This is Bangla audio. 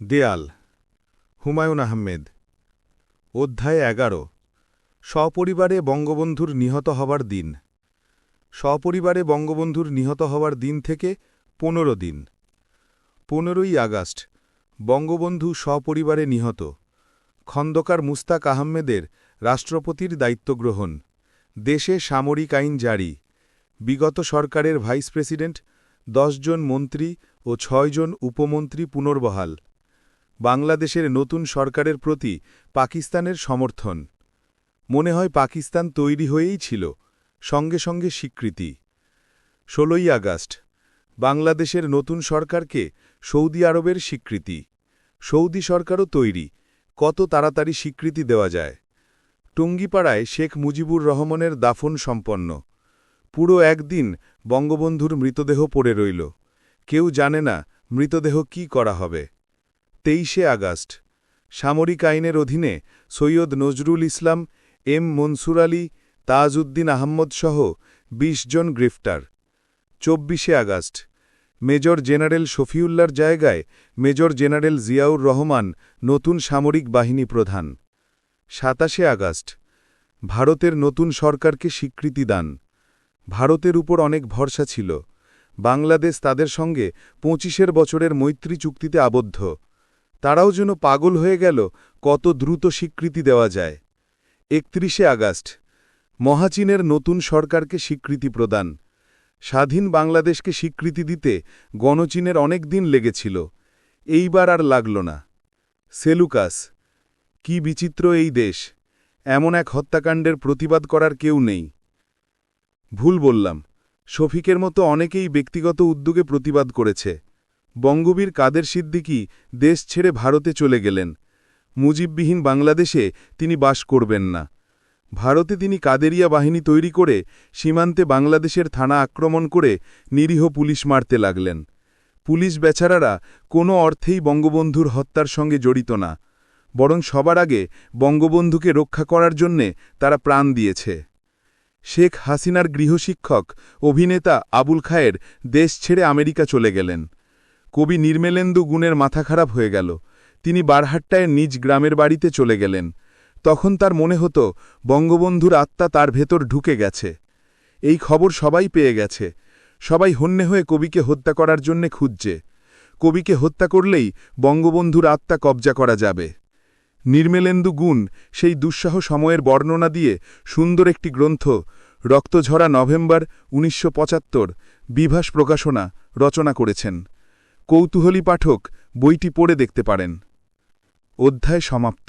দেয়াল, হুমায়ুন আহমেদ। অধ্যায় এগারো, সপরিবারে বঙ্গবন্ধুর নিহত হবার দিন। সপরিবারে বঙ্গবন্ধুর নিহত হওয়ার দিন থেকে পনেরো দিন। পনেরোই আগস্ট, বঙ্গবন্ধু সপরিবারে নিহত। খন্দকার মুস্তাক আহমেদের রাষ্ট্রপতির দায়িত্ব গ্রহণ দেশে সামরিক আইন জারি। বিগত সরকারের ভাইস প্রেসিডেন্ট জন মন্ত্রী ও ছয়জন উপমন্ত্রী পুনর্বহাল। বাংলাদেশের নতুন সরকারের প্রতি পাকিস্তানের সমর্থন। মনে হয় পাকিস্তান তৈরি হয়েই ছিল, সঙ্গে সঙ্গে স্বীকৃতি। ষোলোই আগস্ট, বাংলাদেশের নতুন সরকারকে সৌদি আরবের স্বীকৃতি। সৌদি সরকারও তৈরি, কত তাড়াতাড়ি স্বীকৃতি দেওয়া যায়। টুঙ্গিপাড়ায় শেখ মুজিবুর রহমানের দাফন সম্পন্ন। পুরো একদিন বঙ্গবন্ধুর মৃতদেহ পড়ে রইল। কেউ জানে না মৃতদেহ কি করা হবে। তেইশে আগস্ট। সামরিক আইনের অধীনে সৈয়দ নজরুল ইসলাম, এম মনসুর আলী, তাজউদ্দিন আহম্মদ সহ ২০ জন গ্রেফতার। চব্বিশে আগস্ট, মেজর জেনারেল শফিউল্লার জায়গায় মেজর জেনারেল জিয়াউর রহমান নতুন সামরিক বাহিনী প্রধান। সাতাশে আগস্ট, ভারতের নতুন সরকারকে স্বীকৃতি দান। ভারতের উপর অনেক ভরসা ছিল। বাংলাদেশ তাদের সঙ্গে পঁচিশের বছরের মৈত্রী চুক্তিতে আবদ্ধ। তারাও যেন পাগল হয়ে গেল, কত দ্রুত স্বীকৃতি দেওয়া যায়। একত্রিশে আগস্ট, মহাচীনের নতুন সরকারকে স্বীকৃতি প্রদান। স্বাধীন বাংলাদেশকে স্বীকৃতি দিতে গণচীনের অনেক দিন লেগেছিল। এইবার আর লাগল না। সেলুকাস, কি বিচিত্র এই দেশ। এমন এক হত্যাকাণ্ডের প্রতিবাদ করার কেউ নেই। ভুল বললাম, শফিকের মতো অনেকেই ব্যক্তিগত উদ্যোগে প্রতিবাদ করেছে। বঙ্গবীর কাদের সিদ্দিকি দেশ ছেড়ে ভারতে চলে গেলেন। মুজিববিহীন বাংলাদেশে তিনি বাস করবেন না। ভারতে তিনি কাদেরিয়া বাহিনী তৈরি করে সীমান্তে বাংলাদেশের থানা আক্রমণ করে নিরীহ পুলিশ মারতে লাগলেন। পুলিশ বেচারারা কোনো অর্থেই বঙ্গবন্ধুর হত্যার সঙ্গে জড়িত না, বরং সবার আগে বঙ্গবন্ধুকে রক্ষা করার জন্যে তারা প্রাণ দিয়েছে। শেখ হাসিনার গৃহশিক্ষক, অভিনেতা আবুল খায়ের দেশ ছেড়ে আমেরিকা চলে গেলেন। কবি নির্মেলেন্দু গুণের মাথা খারাপ হয়ে গেল। তিনি বারহাট্টায় নিজ গ্রামের বাড়িতে চলে গেলেন। তখন তার মনে হতো, বঙ্গবন্ধুর আত্মা তার ভেতর ঢুকে গেছে। এই খবর সবাই পেয়ে গেছে। সবাই হন্যে হয়ে কবিকে হত্যা করার জন্যে খুঁজছে। কবিকে হত্যা করলেই বঙ্গবন্ধুর আত্মা কবজা করা যাবে। নির্মেলেন্দু গুণ সেই দুঃসাহ সময়ের বর্ণনা দিয়ে সুন্দর একটি গ্রন্থ, রক্তঝরা নভেম্বর, উনিশশো পঁচাত্তর, বিভাস প্রকাশনা রচনা করেছেন। কৌতূহলী পাঠক বইটি পড়ে দেখতে পারেন। অধ্যায় সমাপ্ত।